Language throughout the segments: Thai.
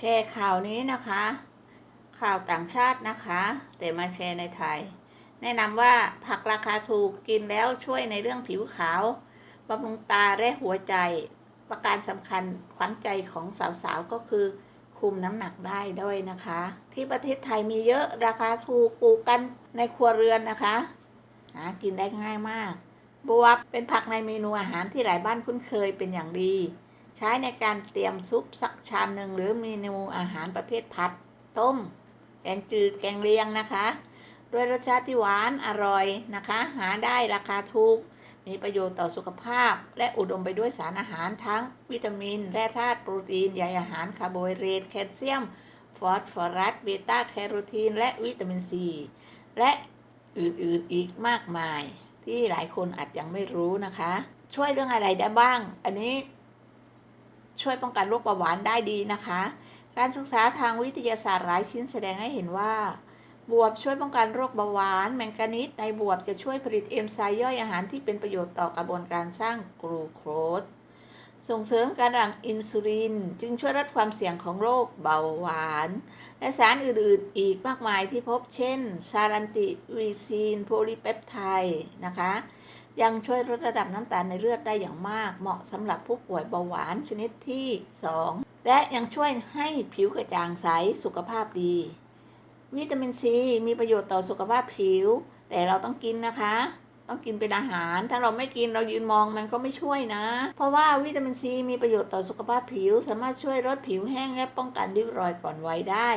แชร์ข่าวนี้นะคะ ข่าวต่างชาตินะคะ แต่มาแชร์ในไทย แนะนำว่าผักราคาถูกกินแล้วช่วยในเรื่องผิวขาวบำรุงตาและหัวใจ ประการสำคัญขวัญใจของสาวๆก็คือคุมน้ำหนักได้ด้วยนะคะ ที่ประเทศไทยมีเยอะราคาถูกปลูกกันในครัวเรือนนะคะหากินได้ง่ายมากบวบเป็นผักในเมนูอาหารที่หลายบ้านคุ้นเคยเป็นอย่างดี ใช้ในการเตรียมซุปสักชามหนึ่งหรือเมนูอาหารประเภทผัด ต้ม แกงจืดแกงเลียงนะคะ ด้วยรสชาติที่หวานอร่อยนะคะ หาได้ราคาถูก มีประโยชน์ต่อสุขภาพ และอุดมไปด้วยสารอาหารทั้งวิตามิน แร่ธาตุโปรตีนใยอาหารคาร์โบไฮเดรตแคลเซียม ฟอสฟอรัสเบต้าแคโรทีน และวิตามินซี และอื่นๆอีกมากมาย ที่หลายคนอาจยังไม่รู้นะคะ ช่วยเรื่องอะไรได้บ้าง อันนี้ ช่วยป้องกันโรคเบาหวานได้ดีนะคะ การศึกษาทางวิทยาศาสตร์หลายชิ้นแสดงให้เห็นว่า บวบช่วยป้องกันโรคเบาหวาน แมงกานีสในบวบจะช่วยผลิตเอนไซม์ย่อยอาหารที่เป็นประโยชน์ต่อกระบวนการสร้างกลูโคสส่งเสริมการหลั่งอินซูลิน จึงช่วยลดความเสี่ยงของโรคเบาหวาน และสารอื่นๆ อีกมากมายที่พบเช่น ซาลันติวีซีน โพลีเปปไทด์นะคะ ยังช่วยลดระดับน้ำตาลในเลือดได้อย่างมาก เหมาะสำหรับผู้ป่วยเบาหวานชนิดที่ 2 และยังช่วยให้ผิวกระจ่างใสสุขภาพดี วิตามินซีมีประโยชน์ต่อสุขภาพผิว แต่เราต้องกินนะคะ ต้องกินเป็นอาหาร ถ้าเราไม่กินเรายืนมองมันก็ไม่ช่วยนะ เพราะว่าวิตามินซีมีประโยชน์ต่อสุขภาพผิว สามารถช่วยลดผิวแห้งและป้องกันริ้วรอยก่อนวัยได้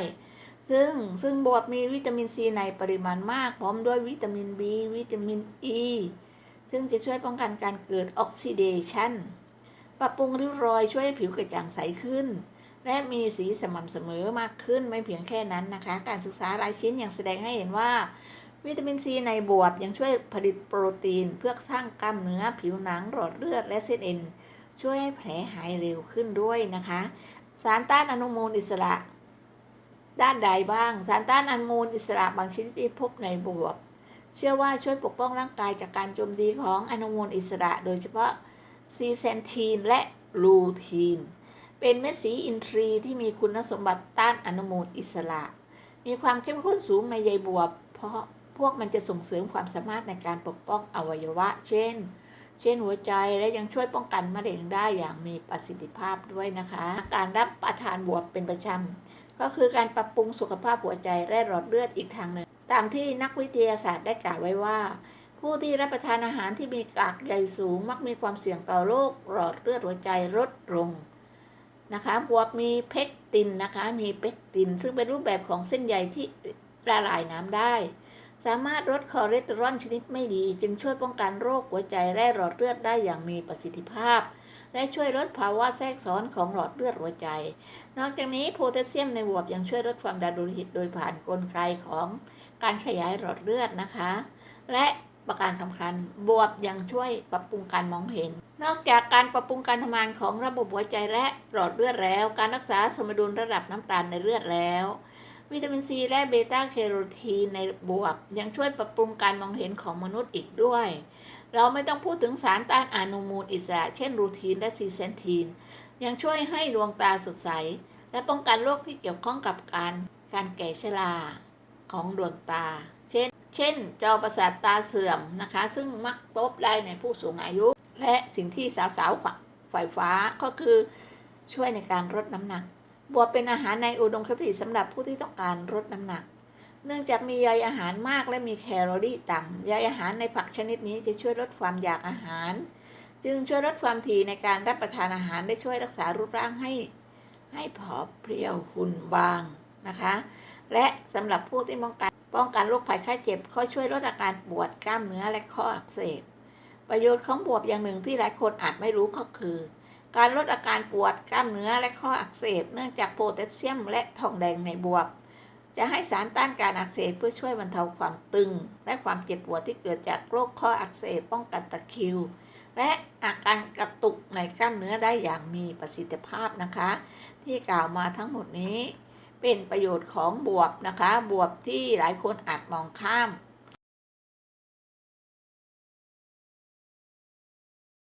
ซึ่งซึ่งบวบมีวิตามินซีในปริมาณมาก พร้อมด้วยวิตามิน B วิตามิน E ซึ่งจะช่วยป้องกันการเกิดออกซิเดชันปรับปรุงริ้วรอยช่วยให้ผิวกระจ่างใสขึ้น และมีสีสม่ำเสมอมากขึ้นไม่เพียงแค่นั้นนะคะ การศึกษารายชิ้นยังแสดงให้เห็นว่า วิตามินซีในบวบยังช่วยผลิตโปรตีน เพื่อสร้างกล้ามเนื้อผิวหนังหลอดเลือดและเส้นเอ็นช่วยให้แผลหายเร็วขึ้นด้วยนะคะ สารต้านอนุมูลอิสระ ด้านใดบ้าง สารต้านอนุมูลอิสระบางชนิดที่พบในบวบ เชื่อว่าช่วยปกป้องร่างกายจากการโจมตีของอนุมูลอิสระ โดยเฉพาะซีเซนทีนและลูทีน เป็นเม็ดสีอินทรีย์ที่มีคุณสมบัติต้านอนุมูลอิสระ มีความเข้มข้นสูงในใยบวบเพราะพวกมันจะส่งเสริมความสามารถในการปกป้องอวัยวะ เช่น เช่นหัวใจและยังช่วยป้องกันมะเร็งได้อย่างมีประสิทธิภาพด้วยนะคะ การรับประทานบวบเป็นประจำก็คือการปรับปรุงสุขภาพหัวใจและหลอดเลือดอีกทางหนึ่ง ตามที่นักวิทยาศาสตร์ได้กล่าวไว้ว่า ผู้ที่รับประทานอาหารที่มีกากใยสูง มักมีความเสี่ยงต่อโรคหลอดเลือดหัวใจลดลงนะคะบวบมีเพกตินนะคะมีเพกติน ซึ่งเป็นรูปแบบของเส้นใยที่ละลายน้ำได้ สามารถลดคอเลสเตอรอลชนิดไม่ดี จึงช่วยป้องกันโรคหัวใจและหลอดเลือดได้อย่างมีประสิทธิภาพ และช่วยลดภาวะแทรกซ้อนของหลอดเลือดหัวใจ นอกจากนี้โพแทสเซียมในบวบยังช่วยลดความดันโลหิตโดยผ่านกลไกของ การขยายหลอดเลือดนะคะ และประการสำคัญบวบยังช่วยปรับปรุงการมองเห็น นอกจากการปรับปรุงการทำงานของระบบหัวใจและหลอดเลือดแล้ว การรักษาสมดุลระดับน้ำตาลในเลือดแล้ว วิตามินซีและเบต้าแคโรทีนในบวบยังช่วยปรับปรุงการมองเห็นของมนุษย์อีกด้วย เราไม่ต้องพูดถึงสารต้านอนุมูลอิสระ เช่นรูทีนและซีเซนทีน ยังช่วยให้ดวงตาสดใส และป้องกันโรคที่เกี่ยวข้องกับการการแก่ชรา ของดวงตา เช่น เช่น จอประสาทตาเสื่อมนะคะ ซึ่งมักพบได้ในผู้สูงอายุ และสิ่งที่สาวๆฝ่ายฟ้าก็คือช่วยในการลดน้ำหนัก บวบเป็นอาหารในอุดมคติสำหรับผู้ที่ต้องการลดน้ำหนัก เนื่องจากมีใยอาหารมากและมีแคลอรี่ต่ำใยอาหารในผักชนิดนี้จะช่วยลดความอยากอาหาร จึงช่วยลดความถี่ในการรับประทานอาหารได้ช่วยรักษารูปร่างให้ ให้ผอมเพรียวหุ่นบางนะคะ และสำหรับผู้ที่ป้องกันป้องกันโรคภัยไข้เจ็บเขาช่วยลดอาการปวดกล้ามเนื้อและข้ออักเสบ ประโยชน์ของบวบอย่างหนึ่งที่หลายคนอาจไม่รู้ก็คือ การลดอาการปวดกล้ามเนื้อและข้ออักเสบ เนื่องจากโพแทสเซียมและทองแดงในบวบ จะให้สารต้านการอักเสบเพื่อช่วยบรรเทาความตึง และความเจ็บปวดที่เกิดจากโรคข้ออักเสบป้องกันตะคริวและอาการกระตุกในกล้ามเนื้อได้อย่างมีประสิทธิภาพนะคะ ที่กล่าวมาทั้งหมดนี้ เป็นประโยชน์ของบวบนะคะ บวบที่หลายคนอาจมองข้าม